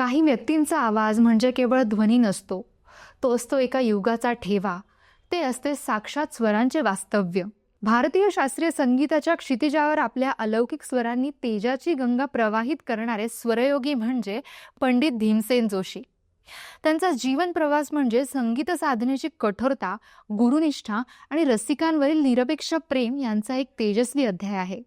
काही व्यक्तींचा आवाज म्हणजे केवळ ध्वनी नसतो. तो असतो एका युगाचा ठेवा. ते असते साक्षात स्वरांचे वास्तव्य. भारतीय शास्त्रीय संगीताच्या क्षितिजावर आपल्या अलौकिक स्वरांनी तेजाची गंगा प्रवाहित करणारे स्वरयोगी म्हणजे पंडित भीमसेन जोशी. त्यांचा जीवन प्रवास म्हणजे संगीत साधनेची कठोरता गुरुनिष्ठा आणि रसिकांवरील निरपेक्ष प्रेम यांचा एक तेजस्वी अध्याय आहे.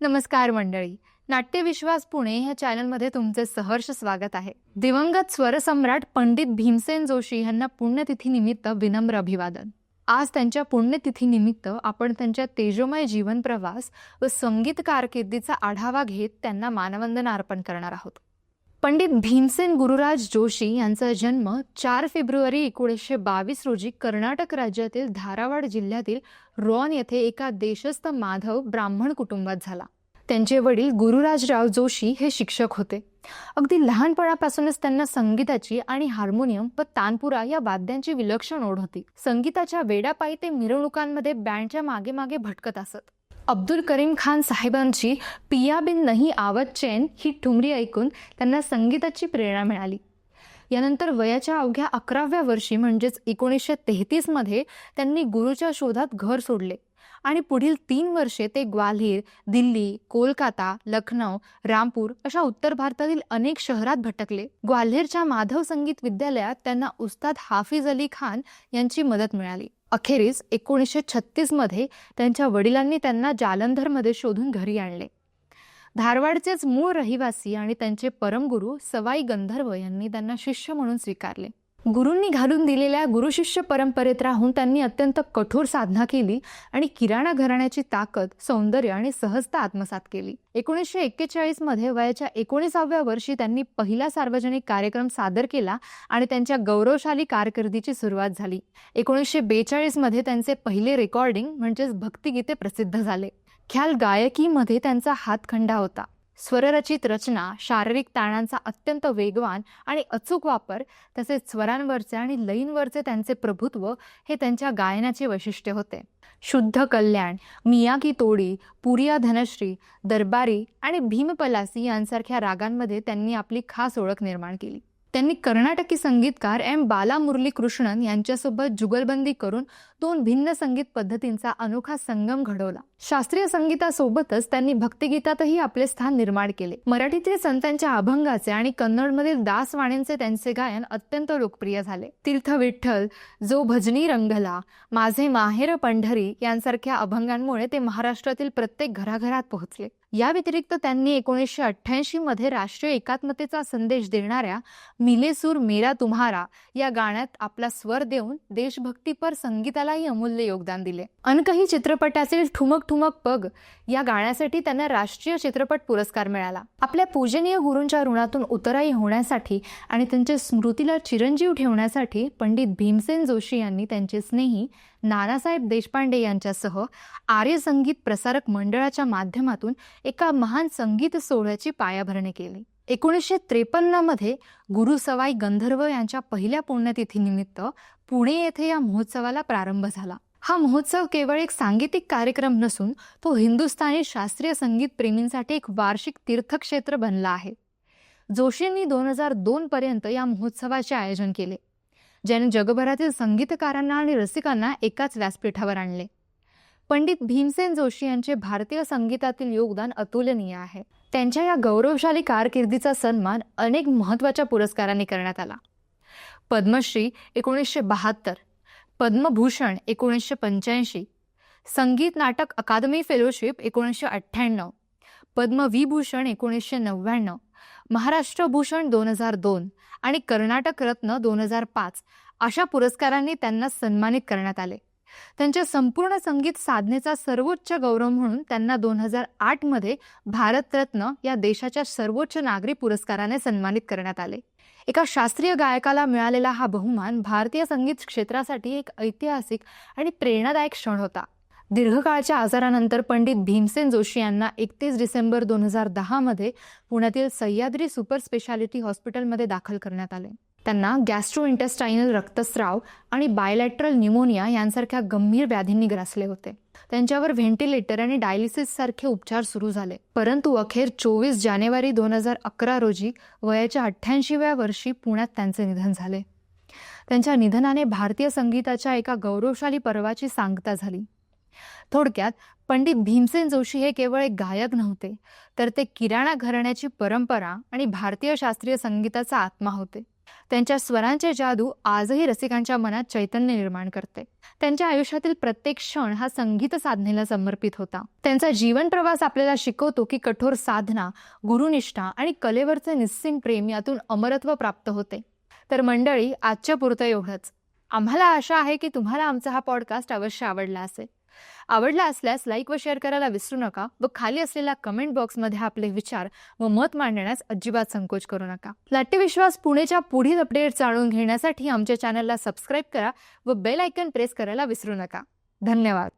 नमस्कार मंडळी. नाट्यविश्वास पुणे ह्या चॅनलमध्ये तुमचे सहर्ष स्वागत आहे. दिवंगत स्वरसम्राट पंडित भीमसेन जोशी यांना पुण्यतिथीनिमित्त विनम्र अभिवादन. आज त्यांच्या पुण्यतिथीनिमित्त आपण त्यांच्या तेजोमय जीवन प्रवास व संगीत कारकिर्दीचा आढावा घेत त्यांना मानवंदना अर्पण करणार आहोत. पंडित भीमसेन गुरुराज जोशी यांचा जन्म चार फेब्रुवारी एकोणीसशे बावीस रोजी कर्नाटक राज्यातील धारावाड जिल्ह्यातील रॉन येथे एका देशस्थ माधव ब्राह्मण कुटुंबात झाला. त्यांचे वडील गुरुराजराव जोशी हे शिक्षक होते. अगदी लहानपणापासूनच त्यांना संगीताची आणि हार्मोनियम व तानपुरा या वाद्यांची विलक्षण ओढ होती. संगीताच्या वेडापायी ते मिरवणुकांमध्ये बँडच्या मागे मागे भटकत असत. अब्दुल करीम खान साहेबांची पिया बिन नाही आवत चैन ही ठुमरी ऐकून त्यांना संगीताची प्रेरणा मिळाली. यानंतर वयाच्या अवघ्या अकराव्या वर्षी म्हणजेच एकोणीसशे तेहतीसमध्ये त्यांनी गुरुच्या शोधात घर सोडले. आणि पुढील तीन वर्षे ते ग्वाल्हेर दिल्ली कोलकाता लखनौ रामपूर अशा उत्तर भारतातील अनेक शहरात भटकले. ग्वाल्हेरच्या माधव संगीत विद्यालयात त्यांना उस्ताद हाफिज अली खान यांची मदत मिळाली. अखेरीस एकोणीसशे छत्तीसमध्ये त्यांच्या वडिलांनी त्यांना जालंधरमध्ये शोधून घरी आणले. धारवाडचेच मूळ रहिवासी आणि त्यांचे परमगुरू सवाई गंधर्व यांनी त्यांना शिष्य म्हणून स्वीकारले. गुरूंनी घालून दिलेल्या गुरुशिष्य परंपरेत राहून त्यांनी अत्यंत कठोर साधना केली आणि किराणा घराण्याची ताकद सौंदर्य आणि सहजता आत्मसात केली. एकोणीसशे एक्केचाळीसमध्ये वयाच्या एकोणीसाव्या वर्षी त्यांनी पहिला सार्वजनिक कार्यक्रम सादर केला आणि त्यांच्या गौरवशाली कारकिर्दीची सुरुवात झाली. एकोणीसशे बेचाळीसमध्ये त्यांचे पहिले रेकॉर्डिंग म्हणजेच भक्तिगीते प्रसिद्ध झाले. ख्याल गायकीमध्ये त्यांचा हातखंडा होता. स्वररचित रचना शारीरिक ताणांचा अत्यंत वेगवान आणि अचूक वापर तसेच स्वरांवरचे आणि लयींवरचे त्यांचे प्रभुत्व हे त्यांच्या गायनाचे वैशिष्ट्य होते. शुद्ध कल्याण मिया की तोडी पुरिया धनश्री दरबारी आणि भीमपलासी यांसारख्या रागांमध्ये त्यांनी आपली खास ओळख निर्माण केली. त्यांनी कर्नाटकी संगीतकार एम बाला मुरली कृष्णन यांच्यासोबत जुगलबंदी करून दोन भिन्न संगीत पद्धतींचा अनोखा संगम घडवला. शास्त्रीय संगीतासोबतच त्यांनी भक्तिगीतातही आपले स्थान निर्माण केले. मराठीतील संतांच्या अभंगाचे आणि कन्नडमधील दासवाणींचे त्यांचे गायन अत्यंत लोकप्रिय झाले. तीर्थ विठ्ठल जो भजनी रंगला माझे माहेर पंढरी यांसारख्या अभंगांमुळे ते महाराष्ट्रातील प्रत्येक घराघरात पोहोचले. या व्यतिरिक्त त्यांनी एकोणीसशे अठ्ठ्याऐंशी मध्ये राष्ट्रीय एकात्मतेचा संदेश देणाऱ्या मिले सूर मेरा तुम्हारा या गाण्यात आपला स्वर देऊन देशभक्तीपर संगीतालाही अमूल्य योगदान दिले. अनकही चित्रपटातील ठुमक ठुमक पग या गाण्यासाठी त्यांना राष्ट्रीय चित्रपट पुरस्कार मिळाला. आपल्या पूजनीय गुरूंच्या ऋणातून उतराई होण्यासाठी आणि त्यांच्या स्मृतीला चिरंजीव ठेवण्यासाठी पंडित भीमसेन जोशी यांनी त्यांचे स्नेही नानासाहेब देशपांडे यांच्यासह आर्य संगीत प्रसारक मंडळाच्या माध्यमातून एका महान संगीत सोहळ्याची पायाभरणी केली. एकोणीसशे त्रेपन्नमध्ये गुरु सवाई गंधर्व यांच्या पहिल्या पुण्यतिथीनिमित्त पुणे येथे या महोत्सवाला प्रारंभ झाला. हा महोत्सव केवळ एक सांगीतिक कार्यक्रम नसून तो हिंदुस्थानी शास्त्रीय संगीत प्रेमींसाठी एक वार्षिक तीर्थक्षेत्र बनला आहे. जोशींनी दोन हजार दोन पर्यंत या महोत्सवाचे आयोजन केले ज्याने जगभरातील संगीतकारांना आणि रसिकांना एकाच व्यासपीठावर आणले. पंडित भीमसेन जोशी यांचे भारतीय संगीतातील योगदान अतुलनीय आहे. त्यांच्या या गौरवशाली कारकिर्दीचा सन्मान अनेक महत्त्वाच्या पुरस्कारांनी करण्यात आला. पद्मश्री एकोणीसशे बहात्तर पद्मभूषण एकोणीसशे पंच्याऐंशी संगीत नाटक अकादमी फेलोशिप एकोणीसशे अठ्ठ्याण्णव पद्मविभूषण एकोणीसशे नव्याण्णव महाराष्ट्र भूषण दोन हजार दोन आणि कर्नाटक रत्न दोन हजार पाच अशा पुरस्कारांनी त्यांना सन्मानित करण्यात आले. त्यांच्या संपूर्ण संगीत साधनेचा सर्वोच्च गौरव म्हणून त्यांना दोन हजार आठमध्ये भारतरत्न या देशाच्या सर्वोच्च नागरी पुरस्काराने सन्मानित करण्यात आले. एका शास्त्रीय गायकाला मिळालेला हा बहुमान भारतीय संगीत क्षेत्रासाठी एक ऐतिहासिक आणि प्रेरणादायक क्षण होता. दीर्घकाळच्या आजारानंतर पंडित भीमसेन जोशी यांना एकतीस डिसेंबर दोन हजार दहामध्ये पुण्यातील सह्याद्री सुपर स्पेशालिटी हॉस्पिटलमध्ये दाखल करण्यात आले. त्यांना गॅस्ट्रोइंटेस्टायनल रक्तस्राव आणि बायलॅट्रल न्यूमोनिया यांसारख्या गंभीर व्याधींनी ग्रासले होते. त्यांच्यावर व्हेंटिलेटर आणि डायलिसिस सारखे उपचार सुरू झाले. परंतु अखेर चोवीस जानेवारी दोन हजार अकरा रोजी वयाच्या अठ्ठ्याऐंशीव्या वर्षी पुण्यात त्यांचे निधन झाले. त्यांच्या निधनाने भारतीय संगीताच्या एका गौरवशाली पर्वाची सांगता झाली. थोडक्यात पंडित भीमसेन जोशी हे केवळ एक गायक नव्हते तर ते किराणा घराण्याची परंपरा आणि भारतीय शास्त्रीय संगीताचा आत्मा होते. त्यांच्या स्वरांचे जादू आजही रसिकांच्या मनात चैतन्य निर्माण करते. त्यांच्या आयुष्यातील प्रत्येक क्षण हा संगीत साधनेला समर्पित होता. त्यांचा जीवन प्रवास आपल्याला शिकवतो की कठोर साधना गुरुनिष्ठा आणि कलेवरचे निस्सिम प्रेम यातून अमरत्व प्राप्त होते. तर मंडळी आजच्या पुरतं एवढंच. आम्हाला आशा आहे की तुम्हाला आमचा हा पॉडकास्ट अवश्य आवडला असेल. आवडला असल्यास लाईक व शेअर करायला विसरू नका व खाली असलेल्या कमेंट बॉक्समध्ये आपले विचार व मत मांडण्यास अजिबात संकोच करू नका. नाट्यविश्वास पुणेच्या पुढील अपडेट जाणून घेण्यासाठी आमच्या चॅनलला सबस्क्राईब करा व बेल आयकन प्रेस करायला विसरू नका. धन्यवाद.